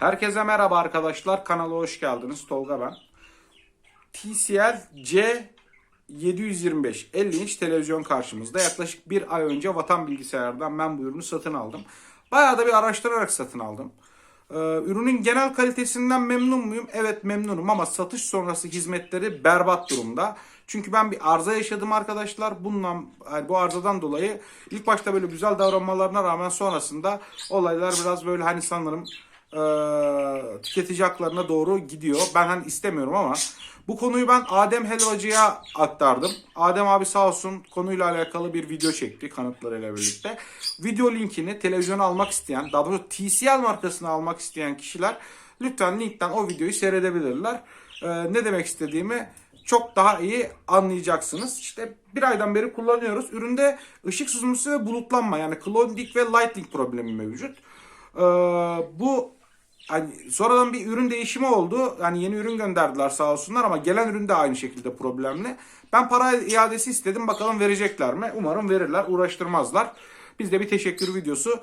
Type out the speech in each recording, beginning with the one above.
Herkese merhaba arkadaşlar. Kanala hoş geldiniz. Tolga ben. TCL C725 50 inç televizyon karşımızda. Yaklaşık bir ay önce Vatan Bilgisayar'dan ben bu ürünü satın aldım. Bayağı da bir araştırarak satın aldım. Ee, ürünün genel kalitesinden memnun muyum? Evet memnunum ama satış sonrası hizmetleri berbat durumda. Çünkü ben bir arıza yaşadım arkadaşlar. Bundan yani bu arızadan dolayı ilk başta böyle güzel davranmalarına rağmen sonrasında olaylar biraz böyle hani sanırım e, tüketici haklarına doğru gidiyor. Ben hani istemiyorum ama bu konuyu ben Adem Helvacı'ya aktardım. Adem abi sağ olsun konuyla alakalı bir video çekti kanıtlarıyla birlikte. Video linkini televizyona almak isteyen, daha doğrusu TCL markasını almak isteyen kişiler lütfen linkten o videoyu seyredebilirler. E, ne demek istediğimi çok daha iyi anlayacaksınız. İşte bir aydan beri kullanıyoruz. Üründe ışık sızması ve bulutlanma yani clouding ve lighting problemi mevcut. Ee, bu hani sonradan bir ürün değişimi oldu. Yani yeni ürün gönderdiler sağ olsunlar ama gelen ürün de aynı şekilde problemli. Ben para iadesi istedim. Bakalım verecekler mi? Umarım verirler. Uğraştırmazlar. Biz de bir teşekkür videosu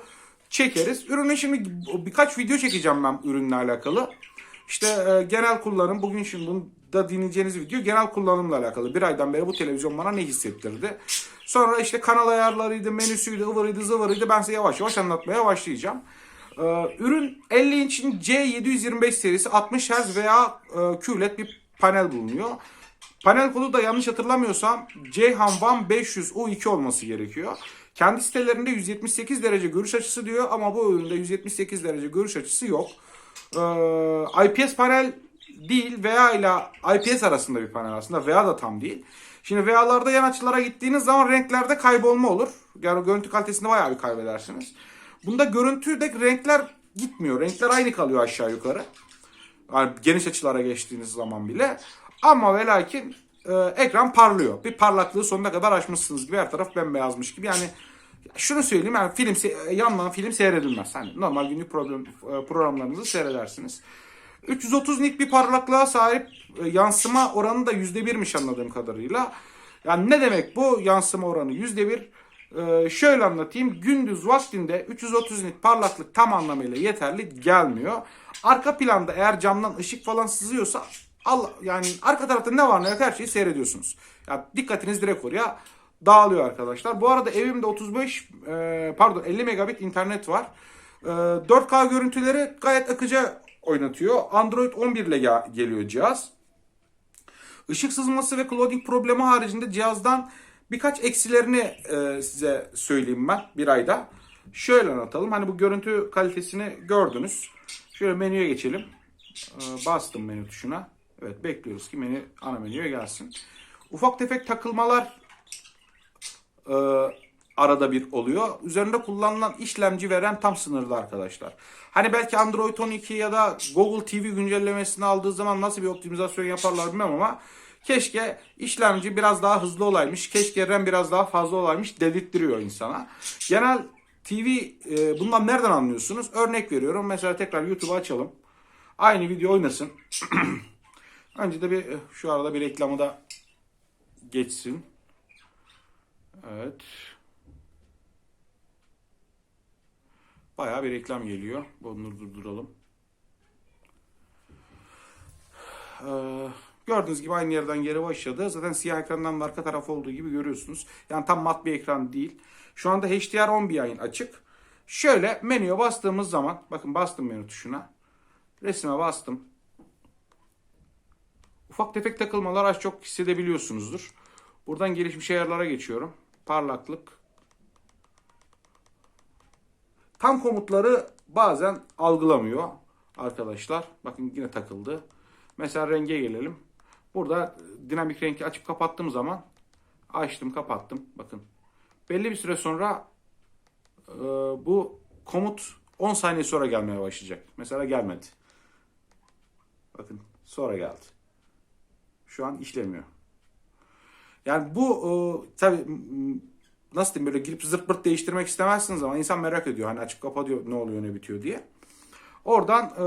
çekeriz. Ürünü şimdi birkaç video çekeceğim ben ürünle alakalı. İşte e, genel kullanım bugün şimdi bunda dinleyeceğiniz video genel kullanımla alakalı. Bir aydan beri bu televizyon bana ne hissettirdi. Sonra işte kanal ayarlarıydı, menüsüydü, ıvırıydı, zıvırıydı. Ben size yavaş yavaş anlatmaya başlayacağım. Ee, ürün 50 inçin C725 serisi 60 Hz veya e, QLED bir panel bulunuyor. Panel kodu da yanlış hatırlamıyorsam Ceyhan 500 U2 olması gerekiyor. Kendi sitelerinde 178 derece görüş açısı diyor ama bu üründe 178 derece görüş açısı yok. Ee, IPS panel değil veya ile IPS arasında bir panel aslında veya da tam değil. Şimdi VA'larda yan açılara gittiğiniz zaman renklerde kaybolma olur. Yani görüntü kalitesinde bayağı bir kaybedersiniz. Bunda görüntüde renkler gitmiyor. Renkler aynı kalıyor aşağı yukarı. Yani geniş açılara geçtiğiniz zaman bile. Ama ve lakin e, ekran parlıyor. Bir parlaklığı sonuna kadar açmışsınız gibi her taraf bembeyazmış gibi. Yani şunu söyleyeyim yani film yandan film seyredilmez. Hani normal günlük problem, e, programlarınızı seyredersiniz. 330 nit bir parlaklığa sahip e, yansıma oranı da %1'miş anladığım kadarıyla. Yani ne demek bu yansıma oranı %1? Ee, şöyle anlatayım. Gündüz vaktinde 330 nit parlaklık tam anlamıyla yeterli gelmiyor. Arka planda eğer camdan ışık falan sızıyorsa Allah yani arka tarafta ne var ne yok her şeyi seyrediyorsunuz. Yani dikkatiniz direkt oraya dağılıyor arkadaşlar. Bu arada evimde 35 e, pardon 50 megabit internet var. E, 4K görüntüleri gayet akıcı oynatıyor. Android 11 ile ge- geliyor cihaz. Işık sızması ve clouding problemi haricinde cihazdan birkaç eksilerini e, size söyleyeyim ben bir ayda. Şöyle anlatalım. Hani bu görüntü kalitesini gördünüz. Şöyle menüye geçelim. E, bastım menü tuşuna. Evet bekliyoruz ki menü ana menüye gelsin. Ufak tefek takılmalar e, arada bir oluyor. Üzerinde kullanılan işlemci veren tam sınırlı arkadaşlar. Hani belki Android 12 ya da Google TV güncellemesini aldığı zaman nasıl bir optimizasyon yaparlar bilmem ama keşke işlemci biraz daha hızlı olaymış. Keşke RAM biraz daha fazla olaymış dedirttiriyor insana. Genel TV e, bundan nereden anlıyorsunuz? Örnek veriyorum. Mesela tekrar YouTube'u açalım. Aynı video oynasın. Önce de bir e, şu arada bir reklamı da geçsin. Evet. Bayağı bir reklam geliyor. Bunu durduralım. Ee, gördüğünüz gibi aynı yerden geri başladı. Zaten siyah ekrandan da arka taraf olduğu gibi görüyorsunuz. Yani tam mat bir ekran değil. Şu anda HDR10 bir yayın açık. Şöyle menüye bastığımız zaman, bakın bastım menü tuşuna. Resime bastım. Ufak tefek takılmalar az çok hissedebiliyorsunuzdur. Buradan gelişmiş ayarlara geçiyorum. Parlaklık, Tam komutları bazen algılamıyor arkadaşlar. Bakın yine takıldı. Mesela renge gelelim. Burada dinamik rengi açıp kapattığım zaman açtım kapattım. Bakın belli bir süre sonra e, bu komut 10 saniye sonra gelmeye başlayacak. Mesela gelmedi. Bakın sonra geldi. Şu an işlemiyor. Yani bu e, tabii nasıl diyeyim böyle girip zırt pırt değiştirmek istemezsiniz ama insan merak ediyor. Hani açıp kapatıyor ne oluyor ne bitiyor diye. Oradan e,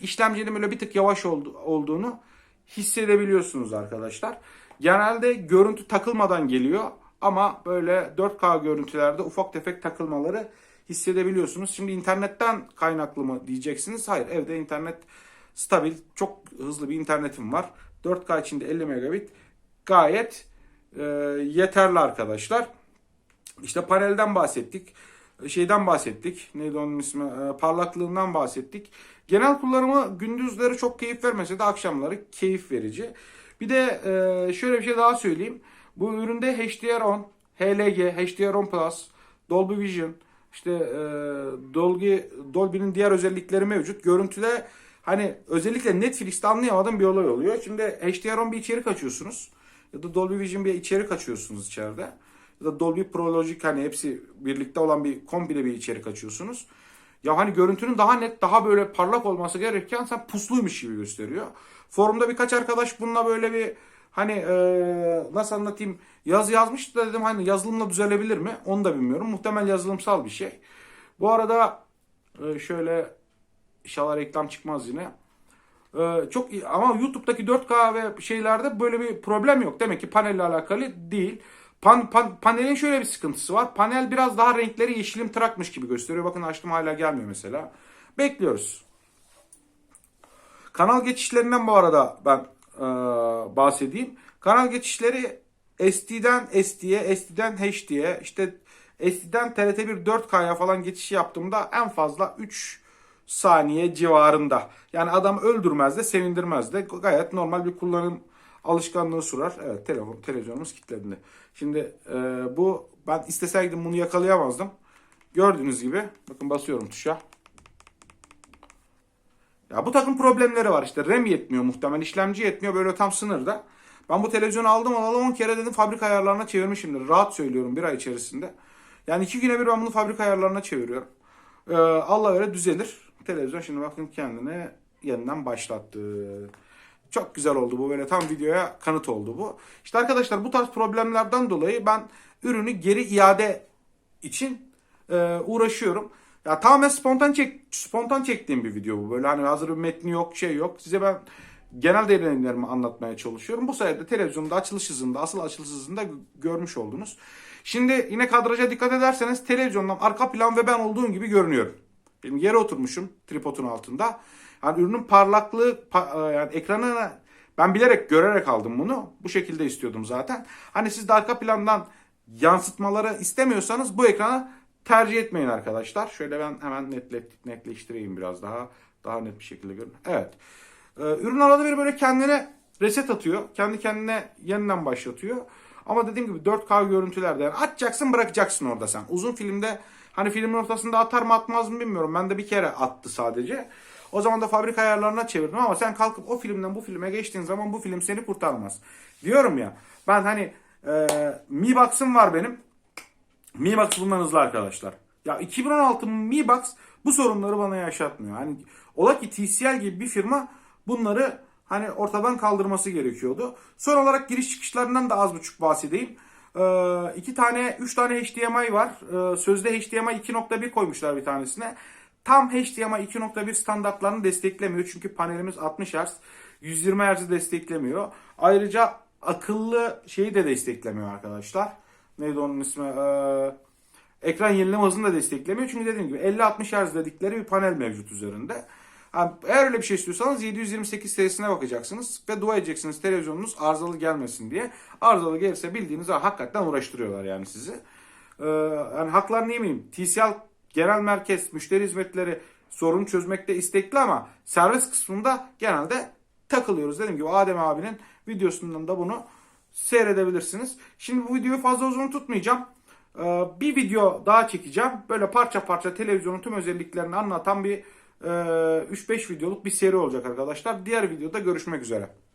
işlemcinin böyle bir tık yavaş oldu, olduğunu hissedebiliyorsunuz arkadaşlar. Genelde görüntü takılmadan geliyor ama böyle 4K görüntülerde ufak tefek takılmaları hissedebiliyorsunuz. Şimdi internetten kaynaklı mı diyeceksiniz. Hayır evde internet stabil çok hızlı bir internetim var. 4K içinde 50 megabit gayet e, yeterli arkadaşlar. İşte panelden bahsettik. Şeyden bahsettik. Neydi onun ismi? E, parlaklığından bahsettik. Genel kullanımı gündüzleri çok keyif vermese de akşamları keyif verici. Bir de e, şöyle bir şey daha söyleyeyim. Bu üründe HDR10, HLG, HDR10 Plus, Dolby Vision, işte e, Dolby Dolby'nin diğer özellikleri mevcut. Görüntüde hani özellikle Netflix'te anlayamadığım bir olay oluyor. Şimdi HDR10 bir içerik açıyorsunuz ya da Dolby Vision bir içerik açıyorsunuz içeride. Ya da Dolby Pro Logic hani hepsi birlikte olan bir komple bir içerik açıyorsunuz. Ya hani görüntünün daha net, daha böyle parlak olması gerekirken sen pusluymuş gibi gösteriyor. Forumda birkaç arkadaş bununla böyle bir hani eee, nasıl anlatayım yaz yazmış da dedim hani yazılımla düzelebilir mi? Onu da bilmiyorum. Muhtemel yazılımsal bir şey. Bu arada e, şöyle inşallah reklam çıkmaz yine. Ee, çok iyi ama YouTube'daki 4K ve şeylerde böyle bir problem yok. Demek ki panelle alakalı değil. Pan, pan- panelin şöyle bir sıkıntısı var. Panel biraz daha renkleri yeşilim tırakmış gibi gösteriyor. Bakın açtım hala gelmiyor mesela. Bekliyoruz. Kanal geçişlerinden bu arada ben e, bahsedeyim. Kanal geçişleri SD'den SD'ye, SD'den HD'ye, işte SD'den TRT1 4K'ya falan geçiş yaptığımda en fazla 3 saniye civarında. Yani adam öldürmez de sevindirmez de gayet normal bir kullanım alışkanlığı sürer. Evet telefon televizyonumuz kilitlendi. Şimdi e, bu ben isteseydim bunu yakalayamazdım. Gördüğünüz gibi bakın basıyorum tuşa. Ya bu takım problemleri var işte. RAM yetmiyor muhtemelen. işlemci yetmiyor. Böyle tam sınırda. Ben bu televizyonu aldım alalı 10 kere dedim fabrika ayarlarına çevirmişimdir. Rahat söylüyorum bir ay içerisinde. Yani iki güne bir ben bunu fabrika ayarlarına çeviriyorum. Ee, Allah öyle düzelir. Televizyon şimdi bakın kendini yeniden başlattı. Çok güzel oldu bu böyle tam videoya kanıt oldu bu. İşte arkadaşlar bu tarz problemlerden dolayı ben ürünü geri iade için e, uğraşıyorum. Ya tamamen spontan çek spontan çektiğim bir video bu. Böyle hani hazır bir metni yok, şey yok. Size ben genel deneyimlerimi anlatmaya çalışıyorum. Bu sayede televizyonda açılış hızında, asıl açılış hızında gö- görmüş oldunuz. Şimdi yine kadraja dikkat ederseniz televizyondan arka plan ve ben olduğum gibi görünüyorum. Benim yere oturmuşum tripodun altında. Yani ürünün parlaklığı, pa- e, yani ekranı ben bilerek görerek aldım bunu. Bu şekilde istiyordum zaten. Hani siz de arka plandan yansıtmaları istemiyorsanız bu ekranı tercih etmeyin arkadaşlar. Şöyle ben hemen netle, netleştireyim biraz daha daha net bir şekilde görün. Evet. Ee, ürün arada bir böyle kendine reset atıyor. Kendi kendine yeniden başlatıyor. Ama dediğim gibi 4K görüntülerde yani açacaksın bırakacaksın orada sen. Uzun filmde hani filmin ortasında atar mı atmaz mı bilmiyorum. Ben de bir kere attı sadece. O zaman da fabrika ayarlarına çevirdim ama sen kalkıp o filmden bu filme geçtiğin zaman bu film seni kurtarmaz. Diyorum ya ben hani e, Mi Box'ım var benim. Mi Box bundan hızlı arkadaşlar. Ya 2016 Mi Box bu sorunları bana yaşatmıyor. Hani ola ki TCL gibi bir firma bunları hani ortadan kaldırması gerekiyordu. Son olarak giriş çıkışlarından da az buçuk bahsedeyim. Ee, iki tane, üç tane HDMI var. Ee, sözde HDMI 2.1 koymuşlar bir tanesine. Tam HDMI 2.1 standartlarını desteklemiyor. Çünkü panelimiz 60 Hz. 120 Hz desteklemiyor. Ayrıca akıllı şeyi de desteklemiyor arkadaşlar. Neydi onun ismi? Ee, ekran yenileme hızını da desteklemiyor. Çünkü dediğim gibi 50-60 Hz dedikleri bir panel mevcut üzerinde. Ha, eğer öyle bir şey istiyorsanız 728 serisine bakacaksınız ve dua edeceksiniz televizyonunuz arızalı gelmesin diye. Arızalı gelirse bildiğiniz hakikaten uğraştırıyorlar yani sizi. Ee, yani haklarını yemeyeyim. TCL genel merkez müşteri hizmetleri sorun çözmekte istekli ama servis kısmında genelde takılıyoruz. Dediğim gibi Adem abinin videosundan da bunu seyredebilirsiniz. Şimdi bu videoyu fazla uzun tutmayacağım. Ee, bir video daha çekeceğim. Böyle parça parça televizyonun tüm özelliklerini anlatan bir e, 3-5 videoluk bir seri olacak arkadaşlar. Diğer videoda görüşmek üzere.